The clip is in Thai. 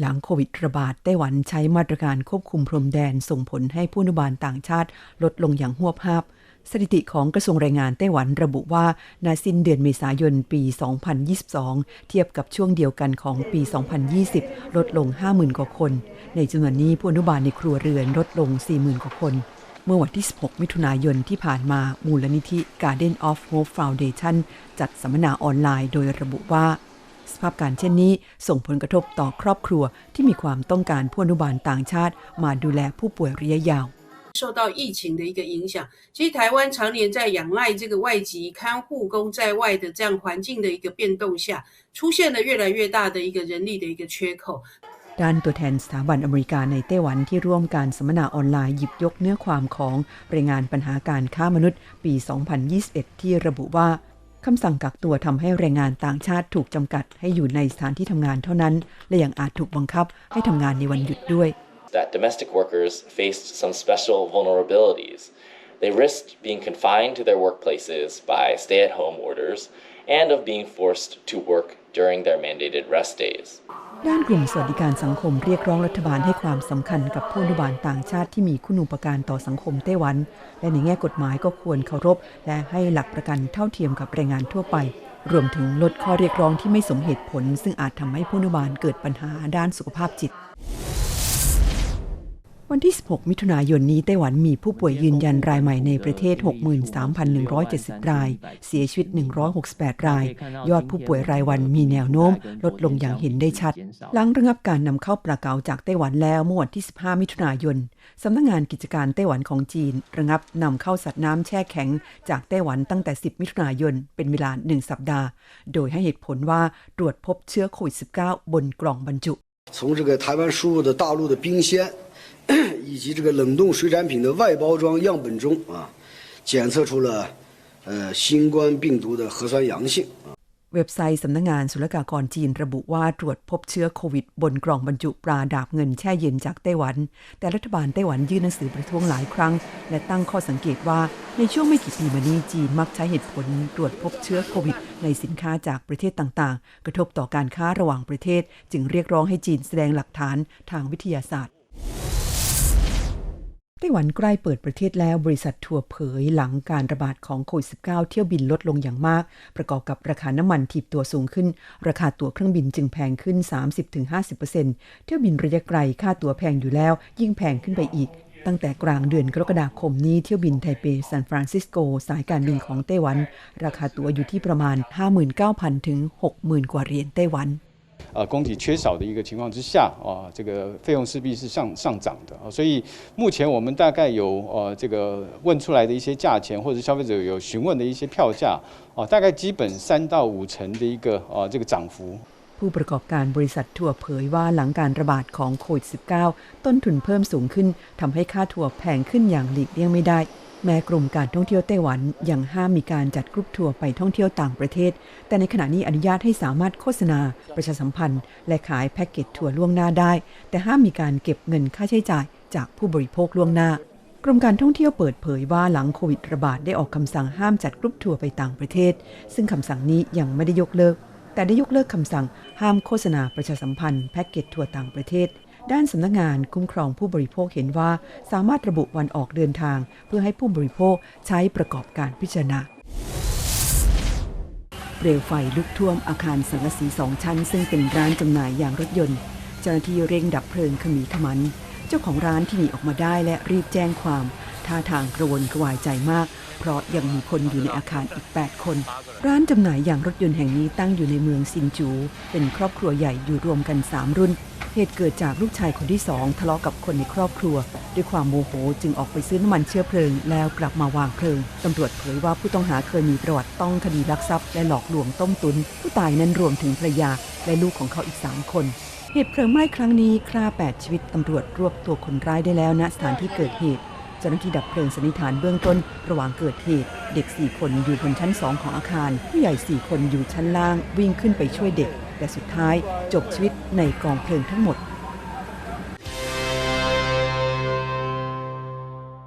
หลังโควิดระบาดไต้หวันใช้มาตรการควบคุมพรมแดนส่งผลให้ผู้นุบาลต่างชาติลดลงอย่างหวบภาพ สถิติของกระทรวงแรงงานไต้หวันระบุว่านสิ้นเดือนเมษายนปี 2022 เทียบกับช่วงเดียวกันของปี 2020 ลดลง 50,000 กว่าคน ในจำนวนนี้ผู้อนุบาลในครัวเรือนลดลง 40,000 กว่าคน เมื่อวันที่ 16 มิถุนายนที่ผ่านมามูลนิธิ Garden of Hope Foundation จัดสัมมนาออนไลน์โดยระบุว่า สภาพการเช่นนี้ส่งผลกระทบต่อครอบครัวที่มีความต้องการผู้อนุบาลต่างชาติ มาดูแลผู้ป่วยระยะยาว 受到疫情的一个影响，其实台湾常年在仰赖这个外籍看护工在外的这样环境的一个变动下，出现了越来越大的一个人力的一个缺口。 ด้านตัวแทนสถาบันอเมริกาในไต้หวันที่ร่วมการสัมมนาออนไลน์หยิบยกเนื้อความของรายงานปัญหาการค้ามนุษย์ปี 2021 ที่ระบุว่า คำสั่งกักตัวทำให้แรงงานต่างชาติถูกจำกัดให้อยู่ในสถานที่ทำงานเท่านั้น และยังอาจถูกบังคับให้ทำงานในวันหยุดด้วย that domestic workers faced some special vulnerabilities. They risked being confined to their workplaces by stay at home orders and of being forced to work during their mandated rest days. ด้านกลุ่มสวัสดิการสังคมเรียกร้องรัฐบาลให้ความสำคัญกับผู้อนุบาลต่างชาติที่มีคุณูปการต่อสังคมไต้หวัน และในแง่กฎหมายก็ควรเคารพ และให้หลักประกันเท่าเทียมกับแรงงานทั่วไป รวมถึงลดข้อเรียกร้องที่ไม่สมเหตุผล ซึ่งอาจทำให้ผู้อนุบาลเกิดปัญหาด้านสุขภาพจิต วันที่ 16 มิถุนายนนี้ไต้หวันมีผู้ป่วยยืนยันรายใหม่ในประเทศ 63,170 ราย เสียชีวิต 168 ราย ยอดผู้ป่วยรายวันมีแนวโน้ม ลดลงอย่างเห็นได้ชัด หลังระงับการนำเข้าปลาเก๋าจากไต้หวันแล้วเมื่อวันที่ 15 มิถุนายน สำนักงงานกิจการไต้หวันของจีน ระงับนำเข้าสัตว์น้ำแช่แข็งจากไต้หวันตั้งแต่ 10 มิถุนายน เป็นเวลา 1 สัปดาห์ โดยให้เหตุผลว่าตรวจพบเชื้อโควิด -19 บนกล่องบรรจุ 从这个台湾输入的大陆的冰鲜， 以及这个冷冻水产品的外包装样本中啊，检测出了呃新冠病毒的核酸阳性啊。 เว็บไซต์สำนักงงานศุลกากรจีนระบุว่าตรวจพบเชื้อโควิด บนกล่องบรรจุปลาดาบเงินแช่เย็นจากไต้หวัน แต่รัฐบาลไต้หวันยื่นหนังสือประท้วงหลายครั้ง และตั้งข้อสังเกตว่าในช่วงไม่กี่ปีมานี้จีนมักใช้เหตุผล ตรวจพบเชื้อโควิด ในสินค้าจากประเทศต่างๆ กระทบต่อการค้าระหว่างประเทศ จึงเรียกร้องให้จีนแสดงหลักฐานทางวิทยาศาสตร์ ไต้หวันใกล้เปิดประเทศแล้วบริษัททัวร์เผยหลังการระบาดของโควิด -19 เที่ยวบินลดลงอย่างมาก ประกอบกับราคาน้ำมันถีบตัวสูงขึ้น ราคาตั๋วเครื่องบินจึงแพงขึ้น 30-50%เที่ยวบินระยะไกลค่าตั๋วแพงอยู่แล้ว ยิ่งแพงขึ้นไปอีกตั้งแต่กลางเดือนกรกฎาคมนี้เที่ยวบินไทเปซานฟรานซิสโก สายการบินของไต้หวัน ราคาตั๋วอยู่ที่ประมาณ 59,000 ถึง 60,000 กว่าเหรียญไต้หวัน 呃供给缺少的一个情况之下啊，这个费用势必是上上涨的啊，所以目前我们大概有呃这个问出来的一些价钱，或者消费者有询问的一些票价啊，大概基本三到五成的一个啊这个涨幅。 ผู้ประกอบการบริษัททัวร์เผยว่าหลังการระบาดของโควิด -19 ต้นทุนเพิ่มสูงขึ้นทำให้ค่าทัวร์แพงขึ้นอย่างหลีกเลี่ยงไม่ได้ แม้กรมการท่องเที่ยวไต้หวันยังห้ามมีการจัดกรุ๊ปทัวร์ไปท่องเที่ยวต่างประเทศ แต่ในขณะนี้อนุญาตให้สามารถโฆษณา ประชาสัมพันธ์ และขายแพ็กเกจทัวร์ล่วงหน้าได้ แต่ห้ามมีการเก็บเงินค่าใช้จ่ายจากผู้บริโภคล่วงหน้ากรมการท่องเที่ยวเปิดเผยว่าหลังโควิดระบาดได้ออกคำสั่งห้ามจัดกรุ๊ปทัวร์ไปต่างประเทศ ซึ่งคำสั่งนี้ยังไม่ได้ยกเลิก แต่ได้ยกเลิกคำสั่งห้ามโฆษณาประชาสัมพันธ์แพ็กเกจทัวร์ต่างประเทศ ด้านสำนักงานคุ้มครองผู้บริโภคเห็นว่า สามารถระบุวันออกเดินทาง เพื่อให้ผู้บริโภคใช้ประกอบการพิจารณาเปลวไฟลุกท่วมอาคารสังกะสีสองชั้น ซึ่งเป็นร้านจำหน่ายยางรถยนต์ เจ้าหน้าที่เร่งดับเพลิงขมีขมัน เจ้าของร้านที่หนีออกมาได้และรีบแจ้งความ ท่าทางกระวนกระวายใจมาก เพราะยังมีคนอยู่ในอาคารอีก 8 คน ร้านจำหน่ายยางรถยนต์แห่งนี้ตั้งอยู่ในเมืองซินจู เป็นครอบครัวใหญ่อยู่รวมกัน 3 รุ่น เหตุเกิดจากลูกชายคนที่สองทะเลาะกับคนในครอบครัว ด้วยความโมโหจึงออกไปซื้อน้ำมันเชื้อเพลิง แล้วกลับมาวางเพลิงตำรวจเผยว่าผู้ต้องหาเคยมีประวัติต้องคดีลักทรัพย์และหลอกลวงต้มตุน ผู้ตายนั้นรวมถึงภรรยาและลูกของเขาอีก 3 คนเหตุเพลิงไหม้ครั้งนี้ฆ่า8ชีวิตตำรวจรวบตัวคนร้ายได้แล้วณสถานที่เกิดเหตุ จ้าหน้าที่ดับเพลิงสันนิษฐานเบื้องต้น ระหว่างเกิดเหตุ เด็ก 4 คนอยู่บนชั้น 2 ของอาคาร ผู้ใหญ่ 4 คนอยู่ชั้นล่างวิ่งขึ้นไปช่วยเด็ก แต่สุดท้ายจบชีวิตในกองเพลิงทั้งหมด